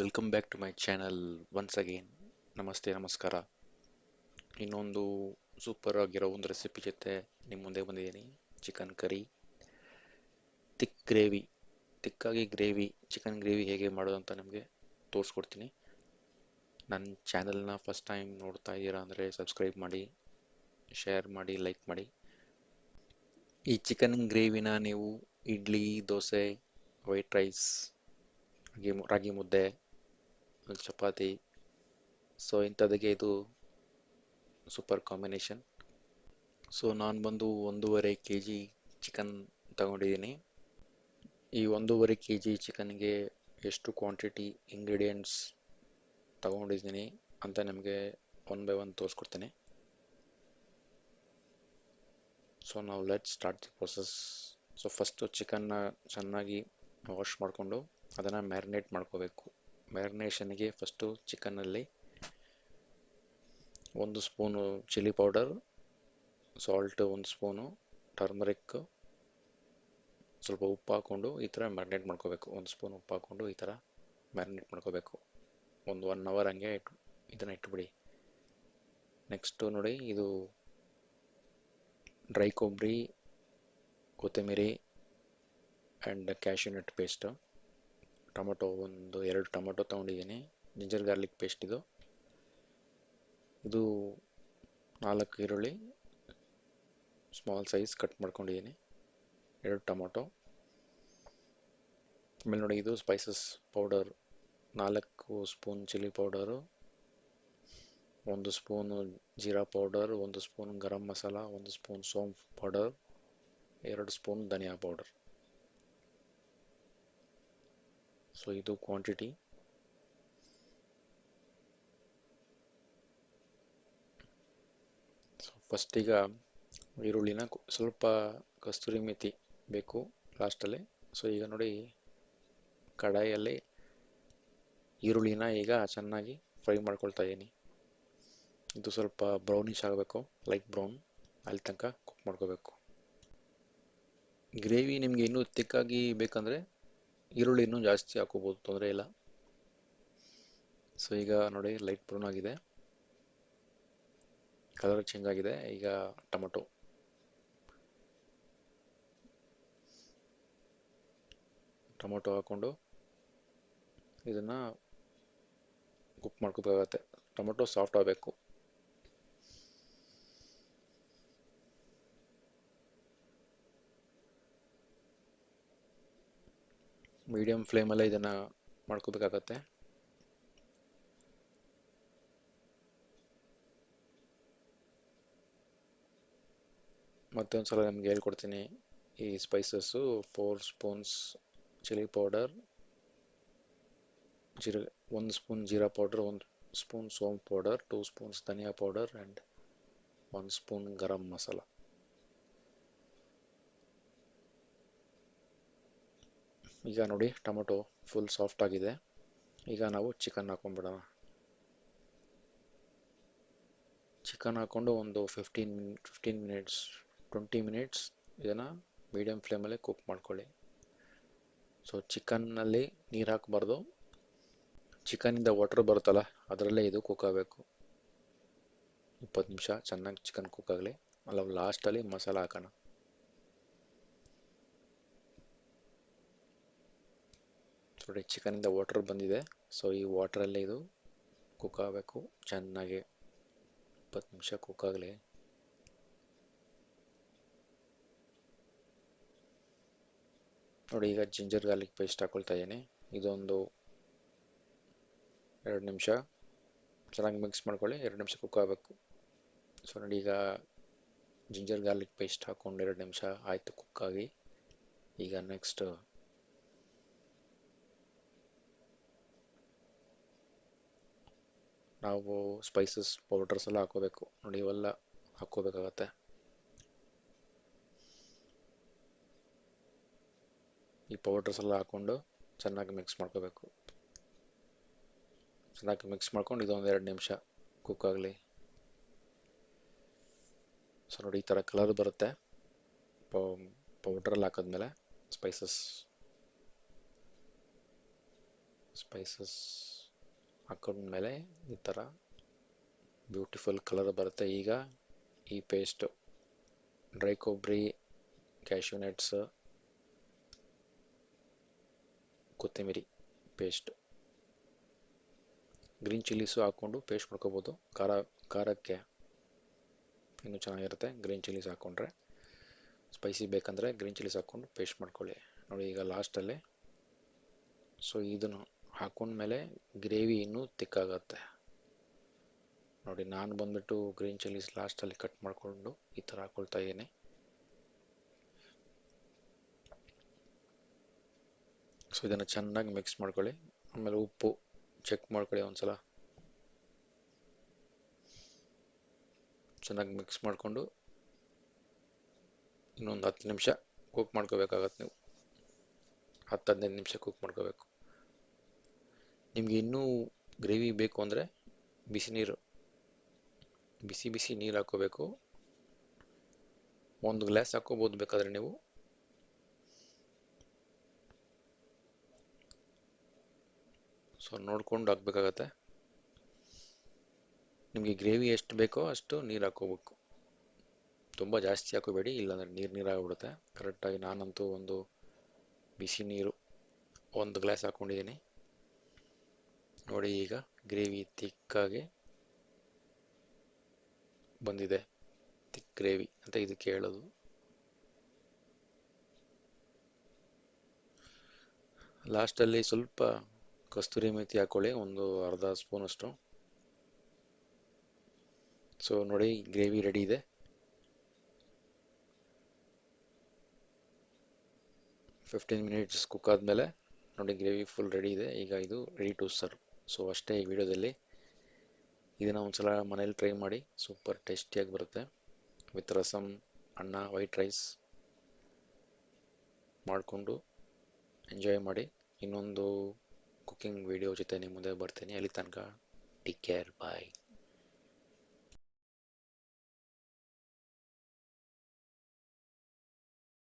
Welcome back to my channel once again ನಮಸ್ತೆ ನಮಸ್ಕಾರ ಇನ್ನೊಂದು ಸೂಪರ್ ಆಗಿರೋ ಒಂದು ರೆಸಿಪಿ ಜೊತೆ ನಿಮ್ಮ ಮುಂದೆ ಬಂದಿದ್ದೀನಿ. ಚಿಕನ್ ಕರಿ ತಿಕ್ ಗ್ರೇವಿ ತಿಕ್ಕಾಗಿ ಗ್ರೇವಿ ಚಿಕನ್ ಗ್ರೇವಿ ಹೇಗೆ ಮಾಡೋದು ಅಂತ ನಿಮಗೆ ತೋರಿಸ್ಕೊಡ್ತೀನಿ. ನನ್ನ ಚಾನಲ್ನ ಫಸ್ಟ್ ಟೈಮ್ ನೋಡ್ತಾ ಇದ್ದೀರಾ ಅಂದರೆ ಸಬ್ಸ್ಕ್ರೈಬ್ ಮಾಡಿ ಶೇರ್ ಮಾಡಿ ಲೈಕ್ ಮಾಡಿ. ಈ ಚಿಕನ್ ಗ್ರೇವಿನ ನೀವು idli, dosa white rice ragi ragi mudde chapati. So ಇಂಥದಕ್ಕೆ ಇದು ಸೂಪರ್ ಕಾಂಬಿನೇಷನ್ ಸೊ ನಾನು ಬಂದು ಒಂದೂವರೆ ಕೆ ಜಿ ಚಿಕನ್ ತಗೊಂಡಿದ್ದೀನಿ. ಈ ಒಂದೂವರೆ ಕೆ ಜಿ ಚಿಕನ್ಗೆ ಎಷ್ಟು ಕ್ವಾಂಟಿಟಿ ಇಂಗ್ರೀಡಿಯೆಂಟ್ಸ್ ತಗೊಂಡಿದ್ದೀನಿ ಅಂತ ನಿಮಗೆ ಒನ್ ಬೈ ಒನ್ ತೋರಿಸ್ಕೊಡ್ತೀನಿ. ಸೊ ನಾವು let start the process so first ಚಿಕನ್ನ ಚೆನ್ನಾಗಿ ವಾಶ್ ಮಾಡಿಕೊಂಡು ಅದನ್ನು ಮ್ಯಾರಿನೇಟ್ ಮಾಡ್ಕೋಬೇಕು. ಮ್ಯಾರಿನೇಷನ್ಗೆ ಫಸ್ಟು ಚಿಕನಲ್ಲಿ ಒಂದು ಸ್ಪೂನು ಚಿಲ್ಲಿ ಪೌಡರ್ ಸಾಲ್ಟ್ ಒಂದು ಸ್ಪೂನು ಟರ್ಮರಿಕ್ ಸ್ವಲ್ಪ ಉಪ್ಪು ಹಾಕ್ಕೊಂಡು ಈ ಥರ ಮ್ಯಾರಿನೇಟ್ ಮಾಡ್ಕೋಬೇಕು. ಒಂದು ಸ್ಪೂನ್ ಉಪ್ಪು ಹಾಕ್ಕೊಂಡು ಈ ಥರ ಮ್ಯಾರಿನೇಟ್ ಮಾಡ್ಕೋಬೇಕು. ಒಂದು ಒನ್ ಅವರ್ ಹಂಗೆ ಇಟ್ಟು ಇದನ್ನು ಇಟ್ಬಿಡಿ. ನೆಕ್ಸ್ಟು ನೋಡಿ ಇದು ಡ್ರೈ ಕೊಬ್ಬರಿ, ಕೊತ್ತಂಬರಿ ಆ್ಯಂಡ್ ಕ್ಯಾಶ್ಯೂನಟ್ ಪೇಸ್ಟು ಟೊಮೊಟೊ ಒಂದು ಎರಡು ಟೊಮೊಟೊ ತೊಗೊಂಡಿದ್ದೀನಿ. ಜಿಂಜರ್ ಗಾರ್ಲಿಕ್ ಪೇಸ್ಟ್ ಇದು. ಇದು ನಾಲ್ಕು ಈರುಳ್ಳಿ, ಸ್ಮಾಲ್ ಸೈಜ್ ಕಟ್ ಮಾಡ್ಕೊಂಡಿದ್ದೀನಿ. ಎರಡು ಟೊಮೊಟೊ. ಆಮೇಲೆ ನೋಡಿ, ಇದು ಸ್ಪೈಸಸ್ ಪೌಡರ್. ನಾಲ್ಕು ಸ್ಪೂನ್ ಚಿಲ್ಲಿ ಪೌಡರು, ಒಂದು ಸ್ಪೂನು ಜೀರಾ ಪೌಡರ್, ಒಂದು ಸ್ಪೂನ್ ಗರಂ ಮಸಾಲ, ಒಂದು ಸ್ಪೂನ್ ಸೋಂಫ್ ಪೌಡರ್, ಎರಡು ಸ್ಪೂನ್ ಧನಿಯಾ ಪೌಡರ್. ಸೊ ಇದು ಕ್ವಾಂಟಿಟಿ ಫಸ್ಟ್ ಈಗ ಈರುಳ್ಳಿನ ಸ್ವಲ್ಪ ಕಸ್ತೂರಿ ಮೆಥಿ ಬೇಕು ಲಾಸ್ಟಲ್ಲಿ ಸೊ ಈಗ ನೋಡಿ ಕಡಾಯಲ್ಲಿ ಈರುಳ್ಳಿನ ಈಗ ಚೆನ್ನಾಗಿ ಫ್ರೈ ಮಾಡ್ಕೊಳ್ತಾ ಇದ್ದೀನಿ. ಇದು ಸ್ವಲ್ಪ ಬ್ರೌನಿಶ್ ಆಗಬೇಕು ಲೈಟ್ ಬ್ರೌನ್ ಅಲ್ಲಿ ತನಕ ಕುಕ್ ಮಾಡ್ಕೋಬೇಕು. ಗ್ರೇವಿ ನಿಮಗೆ ಇನ್ನೂ ತಿಕ್ಕಾಗಿ ಬೇಕಂದರೆ ಈರುಳ್ಳಿ ಇನ್ನೂ ಜಾಸ್ತಿ ಹಾಕೋಬೋದು, ತೊಂದರೆ ಇಲ್ಲ. ಸೊ ಈಗ ನೋಡಿ ಲೈಟ್ ಬ್ರೌನ್ ಆಗಿದೆ. ಕಲರ್ ಚೇಂಜ್ ಆಗಿದೆ. ಈಗ ಟೊಮೊಟೊ. ಟೊಮೊಟೊ ಹಾಕ್ಕೊಂಡು ಇದನ್ನು ಕುಕ್ ಮಾಡ್ಕೋಬೇಕಾಗತ್ತೆ. ಟೊಮೊಟೊ ಸಾಫ್ಟ್ ಆಗಬೇಕು. ಮೀಡಿಯಂ ಫ್ಲೇಮಲ್ಲೇ ಇದನ್ನು ಮಾಡ್ಕೋಬೇಕಾಗತ್ತೆ. ಮತ್ತೊಂದು ಸಲ ನಿಮ್ಗೆ ಹೇಳ್ಕೊಡ್ತೀನಿ ಈ spices four spoons chilli powder jeera, ಒಂದು ಸ್ಪೂನ್ ಜೀರಾ ಪೌಡರ್ ಒಂದು spoon saunf powder two spoons dhania powder and ಒಂದು ಸ್ಪೂನ್ ಗರಂ ಮಸಾಲ ಈಗ ನೋಡಿ, ಟೊಮೊಟೊ ಫುಲ್ ಸಾಫ್ಟ್ ಆಗಿದೆ. ಈಗ ನಾವು ಚಿಕನ್ ಹಾಕೊಂಡ್ಬಿಡೋಣ. ಚಿಕನ್ ಹಾಕ್ಕೊಂಡು ಒಂದು fifteen fifteen minutes twenty minutes ಇದನ್ನು ಮೀಡಿಯಮ್ ಫ್ಲೇಮಲ್ಲೇ ಕುಕ್ ಮಾಡ್ಕೊಳ್ಳಿ. ಸೊ ಚಿಕನ್ನಲ್ಲಿ ನೀರು ಹಾಕಬಾರ್ದು. ಚಿಕನಿಂದ ವಾಟರ್ ಬರುತ್ತಲ್ಲ, ಅದರಲ್ಲೇ ಇದು ಕುಕ್ ಆಗಬೇಕು. ಇಪ್ಪತ್ತು ನಿಮಿಷ ಚೆನ್ನಾಗಿ ಚಿಕನ್ ಕುಕ್ ಆಗಲಿ. ಅಲ್ಲ ಲಾಸ್ಟಲ್ಲಿ ಮಸಾಲ ಹಾಕೋಣ. ನೋಡಿ ಚಿಕನಿಂದ ವಾಟರ್ ಬಂದಿದೆ. ಸೊ ಈ ವಾಟ್ರಲ್ಲೇ ಇದು ಕುಕ್ ಆಗಬೇಕು. ಚೆನ್ನಾಗಿ ಇಪ್ಪತ್ತು ನಿಮಿಷ ಕುಕ್ ಆಗಲಿ. ನೋಡಿ, ಈಗ ಜಿಂಜರ್ ಗಾರ್ಲಿಕ್ ಪೇಸ್ಟ್ ಹಾಕೊಳ್ತಾ ಇದ್ದೀನಿ. ಇದೊಂದು ಎರಡು ನಿಮಿಷ. ಚೆನ್ನಾಗಿ ಮಿಕ್ಸ್ ಮಾಡ್ಕೊಳ್ಳಿ. ಎರಡು ನಿಮಿಷ ಕುಕ್ ಆಗಬೇಕು. ಸೊ ನೋಡಿ, ಈಗ ಜಿಂಜರ್ ಗಾರ್ಲಿಕ್ ಪೇಸ್ಟ್ ಹಾಕ್ಕೊಂಡು ಎರಡು ನಿಮಿಷ ಆಯಿತು ಕುಕ್ ಆಗಿ. ಈಗ ನೆಕ್ಸ್ಟ್ ನಾವು ಸ್ಪೈಸಸ್ ಪೌಡರ್ಸ್ ಎಲ್ಲ ಹಾಕೋಬೇಕು. ನೋಡಿ, ಇವೆಲ್ಲ ಹಾಕ್ಕೋಬೇಕಾಗತ್ತೆ ಈ ಪೌಡರ್ಸ್ ಎಲ್ಲ ಹಾಕ್ಕೊಂಡು ಚೆನ್ನಾಗಿ ಮಿಕ್ಸ್ ಮಾಡ್ಕೋಬೇಕು. ಚೆನ್ನಾಗಿ ಮಿಕ್ಸ್ ಮಾಡ್ಕೊಂಡು ಇದೊಂದು ಎರಡು ನಿಮಿಷ ಕುಕ್ ಆಗಲಿ. ಸೊ ನೋಡಿ, ಈ ಥರ ಕಲರ್ ಬರುತ್ತೆ. ಪೌಡ್ರಲ್ಲಿ ಹಾಕಿದ್ಮೇಲೆ ಸ್ಪೈಸಸ್ ಸ್ಪೈಸಸ್ ಹಾಕೊಂಡ್ಮೇಲೆ ಈ ಥರ ಬ್ಯೂಟಿಫುಲ್ ಕಲರ್ ಬರುತ್ತೆ. ಈಗ ಈ ಪೇಸ್ಟು ಡ್ರೈ ಕೊಬ್ಬರಿ ಕ್ಯಾಶ್ಯೂ ನಟ್ಸ್ ಕೊತ್ತಂಬರಿ ಪೇಸ್ಟ್ ಗ್ರೀನ್ ಚಿಲ್ಲೀಸು ಹಾಕ್ಕೊಂಡು ಪೇಸ್ಟ್ ಮಾಡ್ಕೋಬೋದು. ಖಾರ, ಖಾರಕ್ಕೆ ಇನ್ನೂ ಚೆನ್ನಾಗಿರುತ್ತೆ ಗ್ರೀನ್ ಚಿಲ್ಲೀಸ್ ಹಾಕ್ಕೊಂಡ್ರೆ ಸ್ಪೈಸಿ ಬೇಕಂದರೆ ಗ್ರೀನ್ ಚಿಲ್ಲೀಸ್ ಹಾಕ್ಕೊಂಡು ಪೇಸ್ಟ್ ಮಾಡ್ಕೊಳ್ಳಿ. ನೋಡಿ ಈಗ ಲಾಸ್ಟಲ್ಲಿ ಸೊ ಇದನ್ನು ಹಾಕೊಂಡ್ಮೇಲೆ ಗ್ರೇವಿ ಇನ್ನೂ ತಿಕ್ಕಾಗತ್ತೆ. ನೋಡಿ, ನಾನು ಬಂದ್ಬಿಟ್ಟು ಗ್ರೀನ್ ಚಿಲ್ಲೀಸ್ ಲಾಸ್ಟಲ್ಲಿ ಕಟ್ ಮಾಡಿಕೊಂಡು ಈ ಥರ ಹಾಕೊಳ್ತಾ ಇದ್ದೀನಿ. ಸೊ ಇದನ್ನು ಚೆನ್ನಾಗಿ ಮಿಕ್ಸ್ ಮಾಡ್ಕೊಳ್ಳಿ. ಆಮೇಲೆ ಉಪ್ಪು ಚೆಕ್ ಮಾಡ್ಕೊಳ್ಳಿ ಒಂದ್ಸಲ. ಚೆನ್ನಾಗಿ ಮಿಕ್ಸ್ ಮಾಡಿಕೊಂಡು ಇನ್ನೊಂದು ಹತ್ತು ನಿಮಿಷ ಕುಕ್ ಮಾಡ್ಕೋಬೇಕಾಗತ್ತೆ ನೀವು. ಹತ್ತು ಹದಿನೈದು ನಿಮಿಷ ಕುಕ್ ಮಾಡ್ಕೋಬೇಕು. ನಿಮಗೆ ಇನ್ನೂ ಗ್ರೇವಿ ಬೇಕು ಅಂದರೆ ಬಿಸಿ ನೀರು. ಬಿಸಿ ಬಿಸಿ ನೀರು ಹಾಕೋಬೇಕು. ಒಂದು ಗ್ಲಾಸ್ ಹಾಕೋಬೋದು ಬೇಕಾದರೆ ನೀವು. ಸೊ, ನೋಡ್ಕೊಂಡು ಹಾಕ್ಬೇಕಾಗತ್ತೆ. ನಿಮಗೆ ಗ್ರೇವಿ ಎಷ್ಟು ಬೇಕೋ ಅಷ್ಟು ನೀರು ಹಾಕೋಬೇಕು. ತುಂಬ ಜಾಸ್ತಿ ಹಾಕೋಬೇಡಿ, ಇಲ್ಲಾಂದರೆ ನೀರು ಆಗಿಬಿಡುತ್ತೆ. ಕರೆಕ್ಟಾಗಿ ನಾನಂತೂ ಒಂದು ಬಿಸಿ ನೀರು ಒಂದು ಗ್ಲಾಸ್ ಹಾಕ್ಕೊಂಡಿದ್ದೀನಿ ನೋಡಿ ಈಗ ಗ್ರೇವಿ ತಿಕ್ಕಾಗಿ ಬಂದಿದೆ. ತಿಕ್ ಗ್ರೇವಿ ಅಂತ ಇದಕ್ಕೆ ಹೇಳೋದು. ಲಾಸ್ಟಲ್ಲಿ ಸ್ವಲ್ಪ ಕಸ್ತೂರಿ ಮೆಥಿ ಹಾಕೊಳ್ಳಿ, ಒಂದು ಅರ್ಧ ಸ್ಪೂನಷ್ಟು ಸೊ ನೋಡಿ ಗ್ರೇವಿ ರೆಡಿ ಇದೆ. ಫಿಫ್ಟೀನ್ ಮಿನಿಟ್ಸ್ ಕುಕ್ ಆದಮೇಲೆ ನೋಡಿ ಗ್ರೇವಿ ಫುಲ್ ರೆಡಿ ಇದೆ. ಈಗ ಇದು ರೆಡಿ ಟು ಸರ್ವ್ ಸೊ ಅಷ್ಟೇ ಈ ವಿಡಿಯೋದಲ್ಲಿ. ಇದನ್ನು ಒಂದ್ಸಲ ಮನೇಲಿ ಟ್ರೈ ಮಾಡಿ. ಸೂಪರ್ ಟೇಸ್ಟಿಯಾಗಿ ಬರುತ್ತೆ. ವಿತ್ ರಸಮ್ ಅನ್ನ ವೈಟ್ ರೈಸ್ ಮಾಡಿಕೊಂಡು ಎಂಜಾಯ್ ಮಾಡಿ. ಇನ್ನೊಂದು ಕುಕ್ಕಿಂಗ್ ವಿಡಿಯೋ ಜೊತೆ ನಿಮ್ಮ ಮುಂದೆ ಬರ್ತೀನಿ. ಅಲ್ಲಿ ತನಕ ಟೇಕ್ ಕೇರ್ ಬಾಯ್